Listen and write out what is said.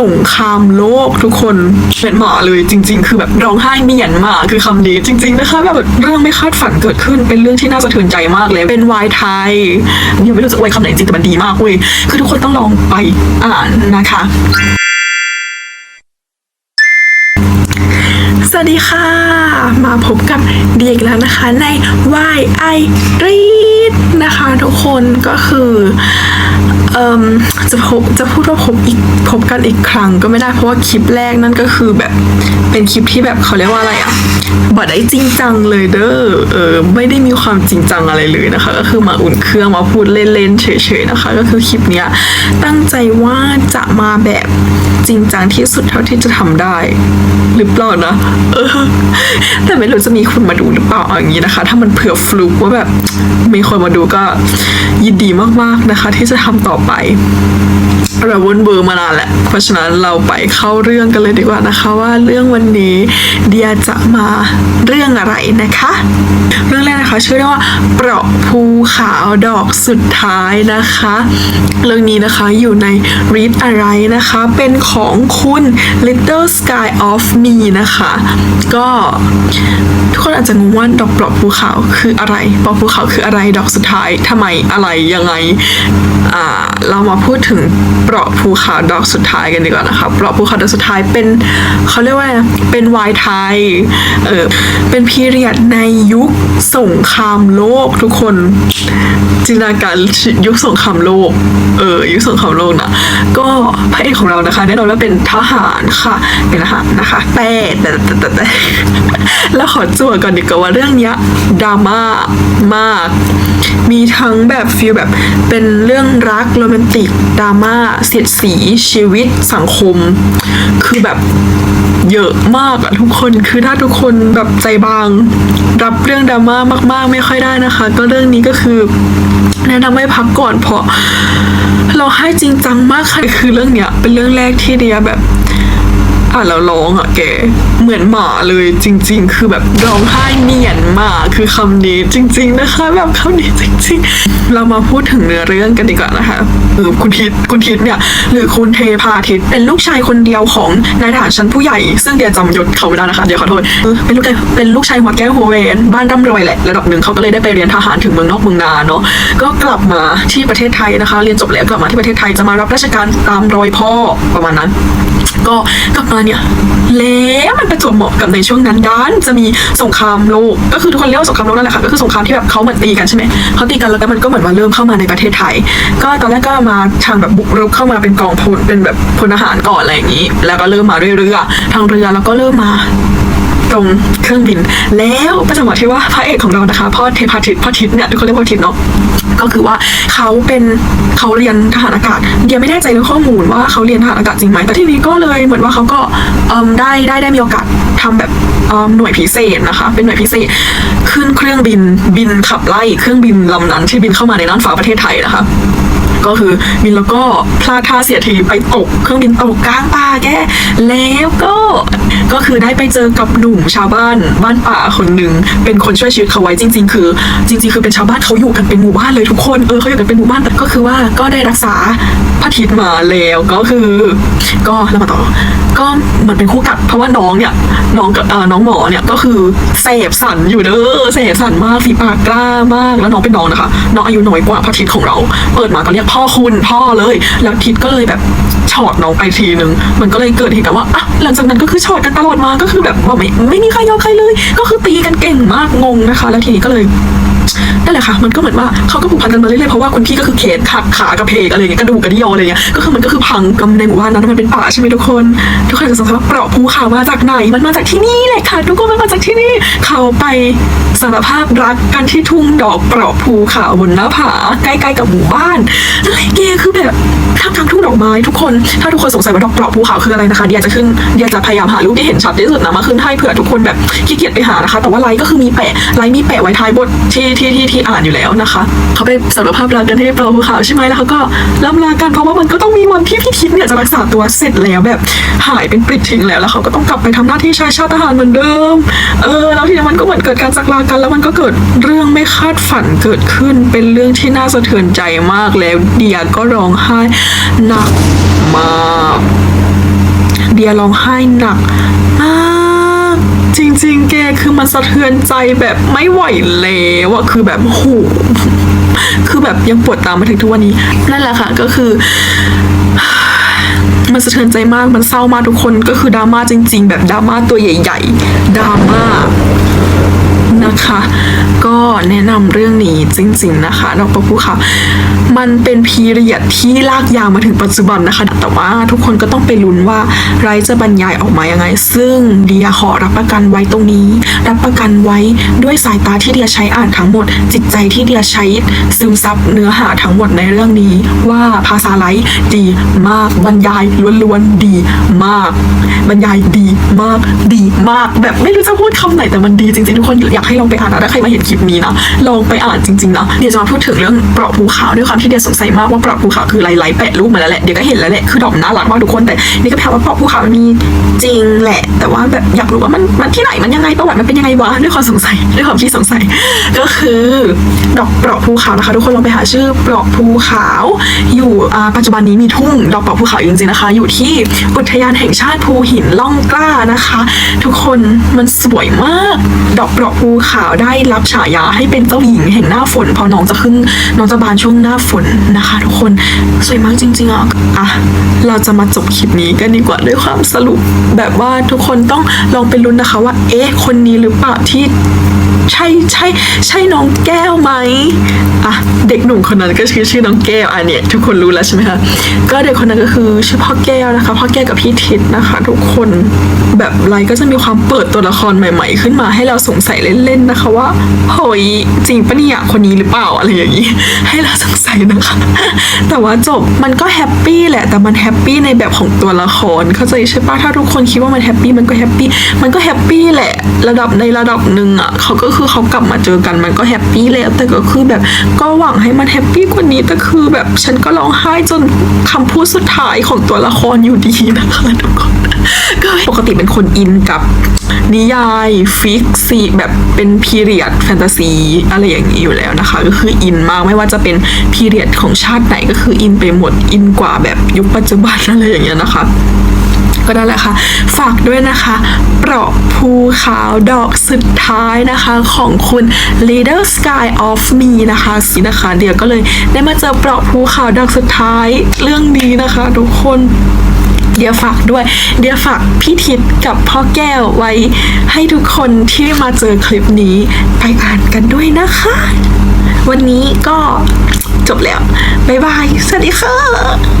สงครามโลกทุกคนเป็นหมาเลยจริง ๆ คือแบบร้องไห้เนียนมากคือคำนี้จริง ๆ นะคะแบบเรื่องไม่คาดฝันเกิดขึ้นเป็นเรื่องที่น่าสะเทือนใจมากเลย เป็นวายไทยยังไม่รู้จะอวยคำไหนจริงแต่มันดีมากเว้ยคือทุกคนต้องลองไปอ่านนะคะ วัสดีค่ะ มาพบกับเดียอีกแล้วนะคะ ใน Why I Read นะคะทุกคนก็คือเอ่มจะพบจะพูดว่าพบอีกพบกันอีกครั้งก็ไม่ได้เพราะว่าคลิปแรกนั่นก็คือแบบเป็นคลิปที่แบบเขาเรียกว่าอะไรอะบัดได้จริงจังเลยเด้อเออไม่ได้มีความจริงจังอะไรเลยนะคะ ก็คือมาอุ่นเครื่องมาพูดเล่นๆเฉยๆนะคะ ก็คือคลิปเนี้ยตั้งใจว่าจะมาแบบ ริงจังที่สุดเท่าที่จะทำได้ หรือเปล่านะเออแต่ไม่รู้จะมีคนมาดูหรือเปล่าอย่างนี้นะคะ ถ้ามันเผื่อฟลุกว่าแบบมีคนมาดูก็ยินดีมากๆนะคะ ที่จะทำต่อไปเราวนเบอร์มานานแหละ เพราะฉะนั้นเราไปเข้าเรื่องกันเลยดีกว่านะคะว่าเรื่องวันนี้เดียจะมาเรื่องอะไรนะคะ เรื่องแรกนะคะชื่อเรื่องว่าเปราะภูขาวดอกสุดท้ายนะคะ เรื่องนี้นะคะอยู่ใน read อะไรนะคะเป็นของของคุณ Little Sky of Me นะคะ ก็ทุกคนอาจจะงงว่าดอกเปราะภูเขาคืออะไรเปราะภูเขาคืออะไรดอกสุดท้ายทำไมอะไรยังไงอ่าเรามาพูดถึงเปราะภูเขาดอกสุดท้ายกันดีกว่านะคะเปราะภูเขาดอกสุดท้ายเป็นเขาเรียกว่าเป็นวายไทยเออเป็นพีเรียดในยุคสงครามโลกทุกคนจินตนาการยุคสงครามโลกเออยุคสงครามโลกนะก็พระเอกของเรานะคะแน่นอนว่าเป็นทหารค่ะ เป็นทหารนะคะ แต่แต่แต่แต่แต่แล้วขอจั่วก่อนดีกว่าว่าเรื่องนี้ดราม่ามาก มีทั้งแบบฟีลแบบเป็นเรื่องรักโรแมนติกดราม่าเสียดสีชีวิตสังคม คือแบบเยอะมากอะทุกคนคือถ้าทุกคนแบบใจบาง รับเรื่องดราม่ามาก ๆ ไม่ค่อยได้นะคะ ก็เรื่องนี้ก็คือ แนะนำให้พักก่อนเพราะ เราให้จริงจังมากค่ะคือเรื่องเนี้ยเป็นเรื่องแรกที่เดียแบบ อะแล้วร้องอะแก เหมือนหมาเลยจริง ๆ คือแบบร้องไห้เนียนมากคือคำนี้จริง ๆ นะคะ แบบคำนี้จริง ๆ เรามาพูดถึงเนื้อเรื่องกันดีกว่านะคะเออคุณทิศคุณทิศเนี่ยหรือคุณเทพาทิศเป็นลูกชายคนเดียวของนายทหารชั้นผู้ใหญ่ ซึ่งเดียจำยศเขาไม่ได้นะคะเดี๋ยวขอโทษเออเป็นลูกเป็นลูกชายหัวแก้วหัวแหวนบ้านร่ำรวยแหละระดับหนึ่งเขาก็เลยได้ไปเรียนทหารถึงเมืองนอกเมืองนาเนาะก็กลับมาที่ประเทศไทยนะคะ เรียนจบแล้วกลับมาที่ประเทศไทยจะมารับราชการตามรอยพ่อประมาณนั้น ก็กลับมาเนี่ยแล้วมันประจวบเหมาะกับในช่วงนั้นด้านจะมีสงครามโลกก็คือทุกคนเรียกว่าสงครามโลกนั่นแหละค่ะก็คือสงครามที่แบบเขาเหมือนตีกันใช่ไหมเขาตีกันแล้วก็มันก็เหมือนมาเริ่มเข้ามาในประเทศไทย ก็ตอนแรกก็มาทางแบบบุกรุกเข้ามาเป็นกองพลเป็นแบบพลทหารก่อนอะไรอย่างนี้ แล้วก็เริ่มมาเรื่อทางเรือแล้วก็เริ่มมา ตรงเครื่องบิน แล้วประจังหวะที่ว่าพระเอกของเรานะคะพ่อเทพาทิตพ่อทิศเนี่ยทุกคนเรียกพ่อทิศเนาะก็คือว่าเขาเป็นเขาเรียนทหารอากาศเดียไม่แน่ใจเรื่องข้อมูลว่าเขาเรียนทหารอากาศจริงไหมแต่ที่นี้ก็เลยเหมือนว่าเขาก็ได้ได้ได้มีโอกาสทำแบบหน่วยพิเศษนะคะ เป็นหน่วยพิเศษขึ้นเครื่องบินบินขับไล่เครื่องบินลำนั้นที่บินเข้ามาในน่านฟ้าประเทศไทยนะคะ ก็คือมินแล้วก็พลาดท่าเสียทีไปตกเครื่องบินตกกลางป่าแกแล้วก็ก็คือได้ไปเจอกับหนุ่มชาวบ้านบ้านป่าคนหนึ่งเป็นคนช่วยชีวิตเขาไว้จริง ๆ คือ จริง ๆ คือเป็นชาวบ้านเขาอยู่กันเป็นหมู่บ้านเลยทุกคนเออเขาอยู่กันเป็นหมู่บ้านแต่ก็คือว่าก็ได้รักษาพระทิตมาแล้วก็คือ ก็แล้วมาต่อ ก็เหมือนเป็นคู่กัดเพราะว่าน้องเนี่ยน้องกับน้องหมอเนี่ยก็คือเสพสันอยู่เด้อเสพสันมากฝีปากกล้ามาก แล้วน้องเป็นน้องนะคะน้องอายุน้อยกว่าพระทิตของเรา เปิดมาก็เรียกพ่อคุณพ่อเลย แล้วทิตก็เลยแบบฉอดน้องไปทีนึง มันก็เลยเกิดเหตุการณ์ว่าอะหลังจากนั้นก็คือฉอดกันตลอดมาก็คือแบบว่าไม่ไม่มีใครยอมใครเลย ก็คือตีกันเก่งมากงงนะคะ แล้วทีนี้ก็เลย นั่นแหละค่ะมันก็เหมือนว่าเขาก็ผูกพันกันมาเรื่อยๆเพราะว่าคุณพี่ก็คือเขนขาขากระเพกอะไรอย่างเงี้ยกระดูกกระเดี่ยวอะไรเงี้ยก็คือมันก็คือพังกันในหมู่บ้านนั้นมันเป็นป่าใช่ไหมทุกคนทุกคนจะสงสัยว่าเปราะภูเขามาจากไหนมันมาจากที่นี่แหละค่ะทุกคนมันมาจากที่นี่เขาไปสารภาพรักกันที่ทุ่งดอกเปราะภูเขาบนหน้าผาใกล้ๆกับหมู่บ้านอะไรเงี้ยคือแบบท่ามกลางทุ่งดอกไม้ทุกคนถ้าทุกคนสงสัยว่าดอกเปราะภูเขาคืออะไรนะคะเดียจะขึ้นเดียจะพยายามหารูปที่เห็นชัดที่สุดนะมาขึ้นให้เผื่อทุกคนแบบขี้เกียจไปหานะคะ แต่ว่าไลค์ก็คือมีแปะไลค์มีแปะไว้ท้ายบทที่ที่ที่ที่อ่านอยู่แล้วนะคะ เขาไปสารภาพรักกันที่เปราภูเขาใช่ไหมแล้วเขาก็ล่ำลากันเพราะว่ามันก็ต้องมีวันที่พี่ทิศเนี่ยจะรักษาตัวเสร็จแล้วแบบหายเป็นปลิดทิ้งแล้วแล้วเขาก็ต้องกลับไปทำหน้าที่ชายชาติทหารเหมือนเดิม เออแล้วทีนี้มันก็เหมือนเกิดการจากลากัน แล้วมันก็เกิดเรื่องไม่คาดฝันเกิดขึ้นเป็นเรื่องที่น่าสะเทือนใจมากแล้วเดียก็ร้องไห้หนักมากเดียร้องไห้หนักมาก จริง ๆ แกคือมันสะเทือนใจแบบไม่ไหวแล้วอะคือแบบโหคือแบบยังปวดตามมาถึงทุกวันนี้นั่นแหละค่ะก็คือ มันสะเทือนใจมากมันเศร้ามากทุกคนก็คือดราม่าจริง ๆ แบบดราม่าตัวใหญ่ ๆดราม่า นะคะ ก็แนะนำเรื่องนี้จริง ๆนะคะดอกประพูค่ะมันเป็นพีเรียดที่ลากยาวมาถึงปัจจุบันนะคะ แต่ว่าทุกคนก็ต้องไปลุ้นว่าไรจะบรรยายออกมายังไง ซึ่งเดียขอรับประกันไว้ตรงนี้ รับประกันไว้ด้วยสายตาที่เดียใช้อ่านทั้งหมด จิตใจที่เดียใช้ซึมซับเนื้อหาทั้งหมดในเรื่องนี้ ว่าภาษาไลท์ดีมากบรรยายล้วนๆดีมาก บรรยายดีมากดีมาก แบบไม่รู้จะพูดคำไหนแต่มันดีจริงๆทุกคนอยากให้ลองไปอ่านนะถ้าใครมาเห็นคลิปนี้นะลองไปอ่านจริงๆนะเดี๋ยวจะมาพูดถึงเรื่องเปราะภูเขาด้วยความที่เดียสงสัยมากว่าเปราะภูเขาคืออะไรไลท์แปะรูปมาแล้วแหละเดี๋ยวก็เห็นแล้วแหละคือดอกน่ารักมากทุกคนแต่นี่ก็แปลว่าเปราะภูเขามันมีจริงแหละ แต่ว่าแบบอยากรู้ว่ามันมันที่ไหนมันยังไงประวัติมันเป็นยังไงวะด้วยความสงสัยด้วยความที่สงสัย ก็คือดอกเปราะภูเขานะคะทุกคนลองไปหาชื่อเปราะภูเขาอยู่ปัจจุบันนี้มีทุ่งดอกเปราะภูเขาจริงๆนะคะ อยู่ที่อุทยานแห่งชาติภูหินล่องกล้านะคะ ทุกคนมันสวยมากดอกเปราะภูเขาได้รับฉายาให้เป็นเจ้าหญิงแห่งหน้าฝนพอน้องจะขึ้นน้องจะบานช่วงหน้าฝนนะคะ ทุกคนสวยมากจริงๆอะอะเราจะมาจบคลิปนี้กันดีกว่าด้วยความสรุปแบบว่าทุกคนต้องลองไปลุ้นนะคะว่า เอ๊ะคนนี้หรือเปล่าที่ ใช่ใช่ใช่น้องแก้วไหมอะเด็กหนุ่มคนนั้นก็ชื่อชื่อน้องแก้วอะเนี่ยทุกคนรู้แล้วใช่ไหมคะก็เด็กคนนั้นก็คือชื่อพ่อแก้วนะคะพ่อแก้วกับพี่ทิศนะคะ ทุกคนแบบไล่ก็จะมีความเปิดตัวละครใหม่ ๆ ขึ้นมาให้เราสงสัยเล่นๆนะคะว่าเฮ้ยจริงปะเนี่ยคนนี้หรือเปล่าอะไรอย่างนี้ ให้เราสงสัยนะคะ แต่ว่าจบมันก็แฮปปี้แหละแต่มันแฮปปี้ในแบบของตัวละครเข้าใจใช่ปะถ้าทุกคนคิดว่ามันแฮปปี้มันก็แฮปปี้มันก็แฮปปี้แหละระดับในระดับหนึ่งอะเขาก็คือือเขากลับมาเจอกันมันก็แฮปปี้แล้ว แต่ก็คือแบบก็หวังให้มันแฮปปี้กว่านี้แต่คือแบบฉันก็ร้องไห้จนคำพูดสุดท้ายของตัวละครอยู่ดีนะคะทุกคนก็ปกติเป็นคนอินกับนิยายฟิกซีแบบเป็นพีเรียดแฟนตาซีอะไรอย่างนี้อยู่แล้วนะคะ ก็คืออินมากไม่ว่าจะเป็นพีเรียดของชาติไหนก็คืออินไปหมดอินกว่าแบบยุคปัจจุบันอะไรอย่างเงี้ยนะคะ ก็นั่นแหละค่ะ ฝากด้วยนะคะเปราะภูขาวดอกสุดท้ายนะคะของคุณ Leader Sky of Me นะคะสินะคะ เดี๋ยวก็เลยได้มาเจอเปราะภูขาวดอกสุดท้ายเรื่องนี้นะคะ ทุกคนเดี๋ยวฝากด้วย เดี๋ยวฝากพี่ทิศกับพ่อแก้วไว้ให้ทุกคนที่มาเจอคลิปนี้ไปอ่านกันด้วยนะคะ วันนี้ก็จบแล้ว บ๊ายบาย สวัสดีค่ะ